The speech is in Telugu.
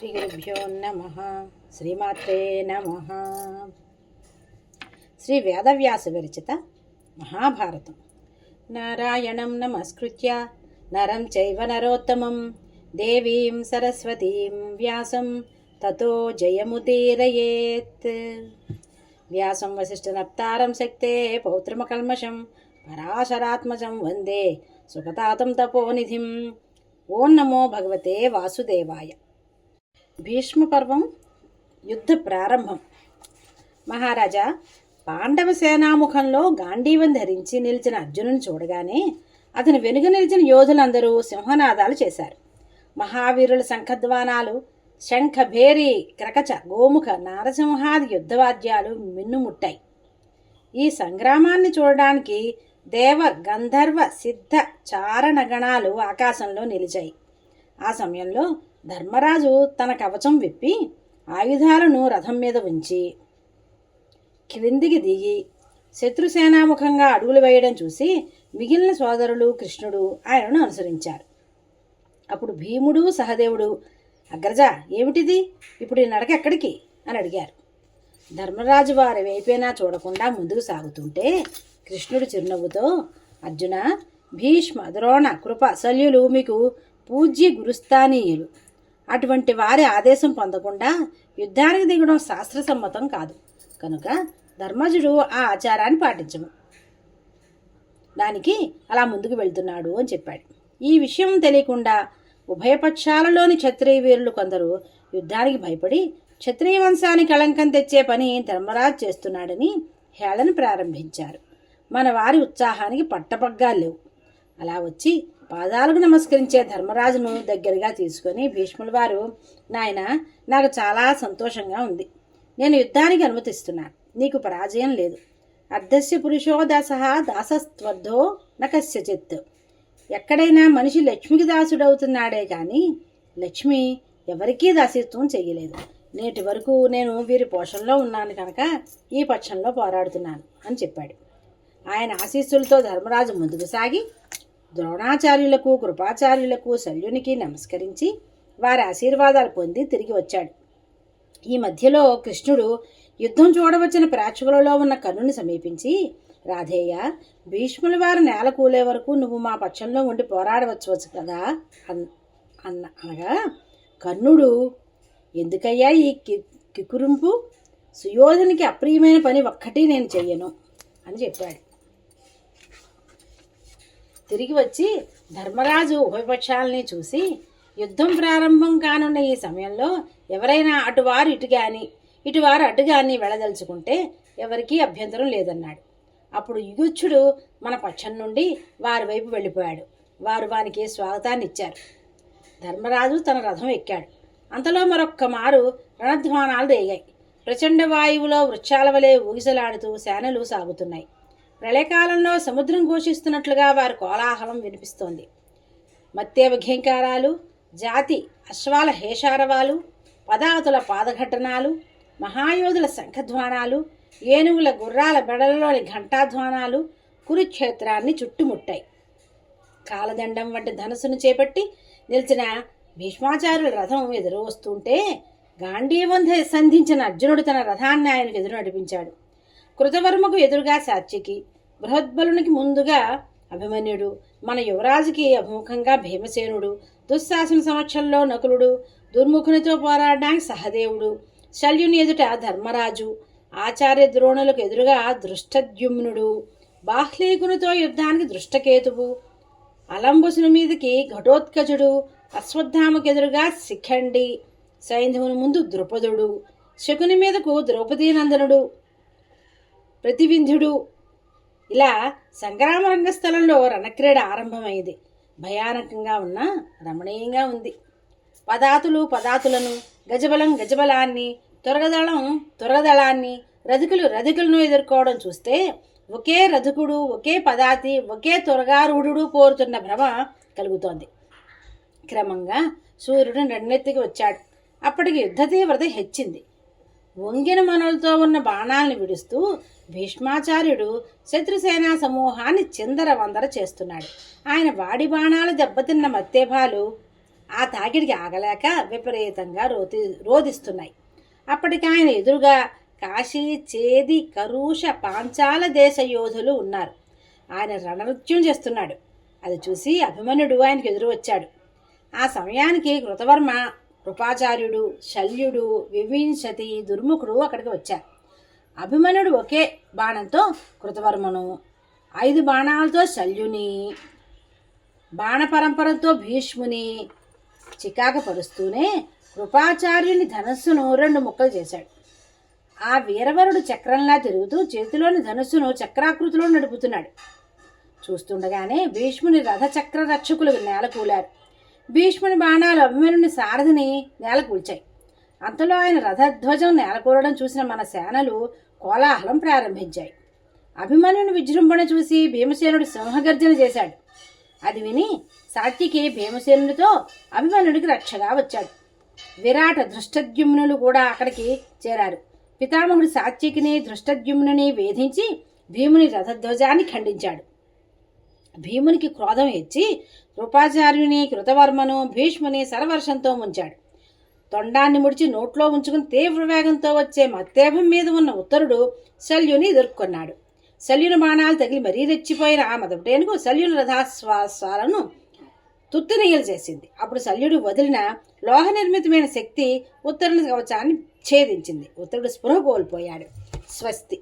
శ్రీగురుభ్యో నమ. శ్రీమాత్రే నమ. శ్రీ వేదవ్యాస విరచిత మహాభారతం. నారాయణం నమస్కృత్య నరం చైవ నరోత్తమం. దేవీం సరస్వతీం వ్యాసం తతో జయముదీరయేత్. వ్యాసం వశిష్ఠనప్తారం శక్తే పౌత్రమకల్మషం పరాశరాత్మజం వందే. సుఖతాతం తపోనిధిం. ఓం నమో భగవతే వాసుదేవాయ. భీష్మ పర్వం యుద్ధ ప్రారంభం. మహారాజా పాండవ సేనాముఖంలో గాంధీవం ధరించి నిలిచిన అర్జునుని చూడగానే అతని వెనుక నిలిచిన యోధులందరూ సింహనాదాలు చేశారు. మహావీరుల శంఖధ్వానాలు శంఖ భేరి క్రకచ గోముఖ నారసింహాది యుద్ధవాద్యాలు మిన్నుముట్టాయి. ఈ సంగ్రామాన్ని చూడడానికి దేవ గంధర్వ సిద్ధ చారణగణాలు ఆకాశంలో నిలిచాయి. ఆ సమయంలో ధర్మరాజు తన కవచం విప్పి ఆయుధాలను రథం మీద ఉంచి క్రిందికి దిగి శత్రుసేనాముఖంగా అడుగులు వేయడం చూసి మిగిలిన సోదరులు కృష్ణుడు ఆయనను అనుసరించారు. అప్పుడు భీముడు సహదేవుడు అగ్రజ ఏమిటిది? ఇప్పుడు ఈ నడక ఎక్కడికి? అని అడిగారు. ధర్మరాజు వారి వైపైనా చూడకుండా ముందుకు సాగుతుంటే కృష్ణుడు చిరునవ్వుతో అర్జున భీష్మ ద్రోణ కృప శల్యులు మీకు పూజ్య గురుస్థానీయులు. అటువంటి వారి ఆదేశం పొందకుండా యుద్ధానికి దిగడం శాస్త్రసమ్మతం కాదు. కనుక ధర్మజుడు ఆ ఆచారాన్ని పాటించము. దానికి అలా ముందుకు వెళ్తున్నాడు అని చెప్పాడు. ఈ విషయం తెలియకుండా ఉభయపక్షాలలోని క్షత్రియ వీరులు కొందరు యుద్ధానికి భయపడి క్షత్రియ వంశానికి కళంకం తెచ్చే పని ధర్మరాజు చేస్తున్నాడని హేళన ప్రారంభించారు. మన వారి ఉత్సాహానికి పట్టపగ్గాలు లేవు. అలా వచ్చి పాదాలకు నమస్కరించే ధర్మరాజును దగ్గరగా తీసుకొని భీష్ముల వారు నాయన నాకు చాలా సంతోషంగా ఉంది. నేను యుద్ధానికి అనుమతిస్తున్నాను. నీకు పరాజయం లేదు. అర్ధస్య పురుషో దాస దాసస్త్వర్ధో నకస్యచిత్ ఎక్కడైనా మనిషి లక్ష్మికి దాసుడవుతున్నాడే కానీ లక్ష్మి ఎవరికీ దాసిత్వం చేయలేదు. నేటి వరకు నేను వీరి పోషణలో ఉన్నాను కనుక ఈ పక్షంలో పోరాడుతున్నాను అని చెప్పాడు. ఆయన ఆశీస్సులతో ధర్మరాజు ముందుకు సాగి ద్రోణాచార్యులకు కృపాచార్యులకు శల్యునికి నమస్కరించి వారి ఆశీర్వాదాలు పొంది తిరిగి వచ్చాడు. ఈ మధ్యలో కృష్ణుడు యుద్ధం చూడవచ్చిన ప్రేక్షకులలో ఉన్న కర్ణుని సమీపించి రాధేయ భీష్ముల వారు నేల కూలే వరకు నువ్వు మా పక్షంలో ఉండి పోరాడవచ్చు కదా? అన్ అన్న అనగా కర్ణుడు ఎందుకయ్యా ఈ కి కికురింపు? సుయోధనికి అప్రియమైన పని ఒక్కటి నేను చెయ్యను అని చెప్పాడు. తిరిగి వచ్చి ధర్మరాజు ఉభయపక్షాలని చూసి యుద్ధం ప్రారంభం కానున్న ఈ సమయంలో ఎవరైనా అటువారు ఇటు కానీ ఇటువారు అటు కానీ వెళ్ళదలుచుకుంటే ఎవరికీ అభ్యంతరం లేదన్నాడు. అప్పుడు యుగుచ్చుడు మన పక్షం నుండి వారి వైపు వెళ్ళిపోయాడు. వారు వానికి స్వాగతాన్ని ఇచ్చారు ధర్మరాజు తన రథం ఎక్కాడు. అంతలో మరొక్క మారు రణధ్వానాలు రేగాయి ప్రచండ వాయువులో వృక్షాల వలె ఊగిసలాడుతూ సేనలు సాగుతున్నాయి. ప్రళయకాలంలో సముద్రం ఘోషిస్తున్నట్లుగా వారి కోలాహలం వినిపిస్తోంది. మత్తేవఘంకారాలు జాతి అశ్వాల హేషారవాలు పదాతుల పాదఘటనాలు మహాయోధుల శంఖధ్వానాలు ఏనుగుల గుర్రాల బెడలలోని ఘంటాధ్వానాలు కురుక్షేత్రాన్ని చుట్టుముట్టాయి. కాలదండం వంటి ధనుసును చేపట్టి నిలిచిన భీష్మాచార్యుల రథం ఎదురు వస్తుంటే గాంధీవం సంధించిన అర్జునుడు తన రథాన్ని ఆయనకు ఎదురు నడిపించాడు. కృతవర్మకు ఎదురుగా సాత్యకి బృహద్బలునికి ముందుగా అభిమన్యుడు మన యువరాజుకి అభిముఖంగా భీమసేనుడు దుశ్శాసన సమక్షంలో నకులుడు దుర్ముఖునితో పోరాడడానికి సహదేవుడు శల్యుని ఎదుట ధర్మరాజు ఆచార్య ద్రోణులకు ఎదురుగా దృష్టద్యుమ్నుడు బాహ్లీకునితో యుద్ధానికి దృష్టకేతువు అలంబుసుని మీదకి ఘటోత్కచుడు అశ్వత్థామకెదురుగా శిఖండి సైంధవుని ముందు ద్రుపదుడు శకుని మీదకు ద్రౌపదీనందనుడు ప్రతివింధ్యుడు ఇలా సంగ్రామ రంగస్థలంలో రణక్రీడ ఆరంభమైంది. భయానకంగా ఉన్న రమణీయంగా ఉంది. పదాతులు పదాతులను గజబలం గజబలాన్ని త్వరగదళం త్వరగదళాన్ని రధికులు రధికులను ఎదుర్కోవడం చూస్తే ఒకే రధికుడు ఒకే పదాతి ఒకే త్వరగారూఢుడు పోరుతున్న భ్రమ కలుగుతోంది. క్రమంగా సూర్యుడు రెండెత్తికి వచ్చాడు. అప్పటికి యుద్ధ తీవ్రత హెచ్చింది. వంగిన మనలతో ఉన్న బాణాలను విడుస్తూ భీష్మాచార్యుడు శత్రుసేనా సమూహాన్ని చిందర వందర చేస్తున్నాడు. ఆయన వాడి బాణాలు దెబ్బతిన్న మత్తేభాలు ఆ తాకిడికి ఆగలేక విపరీతంగా రోతి రోధిస్తున్నాయి. అప్పటికి ఆయన ఎదురుగా కాశీ చేది కరుష పాంచాల దేశ యోధులు ఉన్నారు. ఆయన రణనృత్యం చేస్తున్నాడు. అది చూసి అభిమన్యుడు ఆయనకు ఎదురు వచ్చాడు ఆ సమయానికి కృతవర్మ కృపాచార్యుడు శల్యుడు వివింశతి దుర్ముఖుడు అక్కడికి వచ్చారు. అభిమన్యుడు ఒకే బాణంతో కృతవర్మను ఐదు బాణాలతో శల్యుని బాణ పరంపరతో భీష్ముని చికాక పరుస్తూనే కృపాచార్యుని ధనస్సును రెండు ముక్కలు చేశాడు. ఆ వీరవరుడు చక్రంలా తిరుగుతూ చేతిలోని ధనుస్సును చక్రాకృతిలో నడుపుతున్నాడు. చూస్తుండగానే భీష్ముని రథచక్ర రక్షకులు నేలకూలారు. భీష్ముని బాణాలు అభిమన్యుని సారథిని నేలకూల్చాయి అంతలో ఆయన రథధ్వజం నేలకూరడం చూసిన మన సేనలు కోలాహలం ప్రారంభించాయి. అభిమన్యుని విజృంభణ చూసి భీమసేనుడు సింహగర్జన చేశాడు. అది విని సాత్యకి భీమసేనుడితో అభిమన్యుడికి రక్షగా వచ్చాడు. విరాట దృష్టద్యుమ్నులు కూడా అక్కడికి చేరారు. పితామహుడు సాత్యకిని దృష్టద్యుమ్నుని వేధించి భీముని రథధ్వజాన్ని ఖండించాడు. భీమునికి క్రోధం ఇచ్చి కృపాచార్యుని కృతవర్మను భీష్ముని సరవర్షంతో ముంచాడు. తొండాన్ని ముడిచి నోట్లో ఉంచుకుని తీవ్ర వేగంతో వచ్చే మత్తేభం మీద ఉన్న ఉత్తరుడు శల్యుని ఎదుర్కొన్నాడు. శల్యుని బాణాలు తగిలి మరీ రెచ్చిపోయిన ఆ మదపటేనుకు శల్యుని రథాశ్వాసాలను తుత్తినీయలు చేసింది. అప్పుడు శల్యుడు వదిలిన లోహ నిర్మితమైన శక్తి ఉత్తరుని కవచాన్ని ఛేదించింది. ఉత్తరుడు స్పృహ కోల్పోయాడు. స్వస్తి.